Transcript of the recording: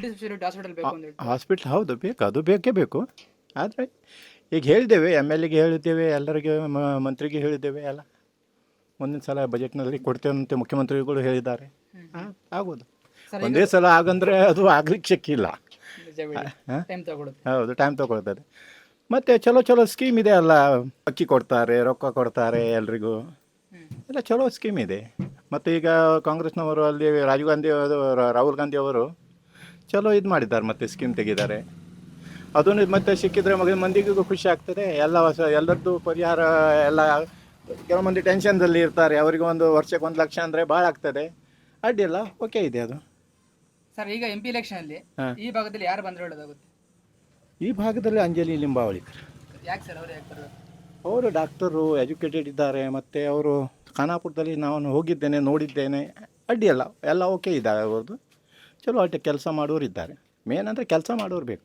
Facility hospital ಬೇಕು ಅಂತ ಹೇಳಿ ಹಾಸ್ಪಿಟ್ಲ್ ಹೌದು ಬೇಕು ಅದು ಬೇಕೇ ಬೇಕು. ಆದರೆ ಈಗ ಹೇಳಿದ್ದೇವೆ ಎಂ ಎಲ್ ಎಗೆ ಹೇಳಿದ್ದೇವೆ ಎಲ್ಲರಿಗೆ ಮ- ಮಂತ್ರಿಗೆ ಹೇಳಿದ್ದೇವೆ ಎಲ್ಲ. ಮುಂದಿನ ಸಲ ಬಜೆಟ್ನಲ್ಲಿ ಕೊಡ್ತೇವೆ ಅಂತ ಮುಖ್ಯಮಂತ್ರಿಗಳು ಹೇಳಿದ್ದಾರೆ. ಆ, ಆಗ್ಬೋದು ಸರ್, ಒಂದೇ ಸಲ ಹಾಗಂದ್ರೆ ಅದು ಆಗ್ಲಿಕ್ಕೆ ಶಕ್ಕಿಲ್ಲ ನಿಜ ಹಾ? ಟೈಮ್ ತಗೊಳುತ್ತೆ ಹೌದು ಟೈಮ್ ತಗೊಳ್ತದೆ. ಮತ್ತೆ ಚಲೋ ಚಲೋ ಸ್ಕೀಮ್ ಇದೆ ಅಲ್ಲ. ಅಕ್ಕಿ ಕೊಡ್ತಾರೆ ರೊಕ್ಕ ಕೊಡ್ತಾರೆ ಎಲ್ರಿಗೂ. ಎಲ್ಲ ಚಲೋ ಸ್ಕೀಮ್ ಇದೆ. ಮತ್ತು ಈಗ ಕಾಂಗ್ರೆಸ್ನವರು ಅಲ್ಲಿ ರಾಜೀವ್ ಗಾಂಧಿ ಅವರು ರಾಹುಲ್ ಗಾಂಧಿ ಅವರು ಚಲೋ ಇದು ಮಾಡಿದ್ದಾರೆ ಮತ್ತೆ ಸ್ಕೀಮ್ ತೆಗಿದ್ದಾರೆ ಅದನ್ನು ಮತ್ತೆ ಸಿಕ್ಕಿದ್ರೆ ಮಗ ಮಂದಿಗೂ ಖುಷಿ ಆಗ್ತದೆ. ಎಲ್ಲ ಹೊಸ ಎಲ್ಲರದ್ದು ಪರಿಹಾರ ಎಲ್ಲ ಕೆಲವು ಮಂದಿ ಟೆನ್ಷನ್ದಲ್ಲಿ ಇರ್ತಾರೆ. ಅವರಿಗೆ ಒಂದು ವರ್ಷಕ್ಕೆ ಒಂದು ಲಕ್ಷ ಅಂದರೆ ಭಾಳ ಆಗ್ತದೆ. ಅಡ್ಡಿಲ್ಲ ಓಕೆ ಇದೆ ಅದು. ಸರ್ ಈಗ ಎಂ ಪಿ ಎಲೆಕ್ಷನ್ ಅಲ್ಲಿ ಹಾ. ಈ ಭಾಗದಲ್ಲಿ ಯಾರು ಬಂದರೆ ಒಳ್ಳೆದಾಗುತ್ತೆ? ಈ ಭಾಗದಲ್ಲಿ ಅಂಜಲಿ ಲಿಂಬಾವಳಿಕರ್. ಯಾಕೆ ಸರ್ ಅವ್ರು ಯಾಕೆ ಅವರು ಡಾಕ್ಟರು ಎಜುಕೇಟೆಡ್ ಇದ್ದಾರೆ. ಮತ್ತು ಅವರು ಖಾನಾಪುರದಲ್ಲಿ ನಾನು ಹೋಗಿದ್ದೇನೆ ನೋಡಿದ್ದೇನೆ. ಅಡ್ಡಿಯಲ್ಲ ಎಲ್ಲ ಓಕೆ ಇದ್ದಾವೆ ಅವ್ರದ್ದು ಚಲೋ ಅಷ್ಟೇ ಕೆಲಸ ಮಾಡೋರು ಇದ್ದಾರೆ ಮೇನ್ ಅಂದರೆ ಕೆಲಸ ಮಾಡೋರು ಬೇಕು.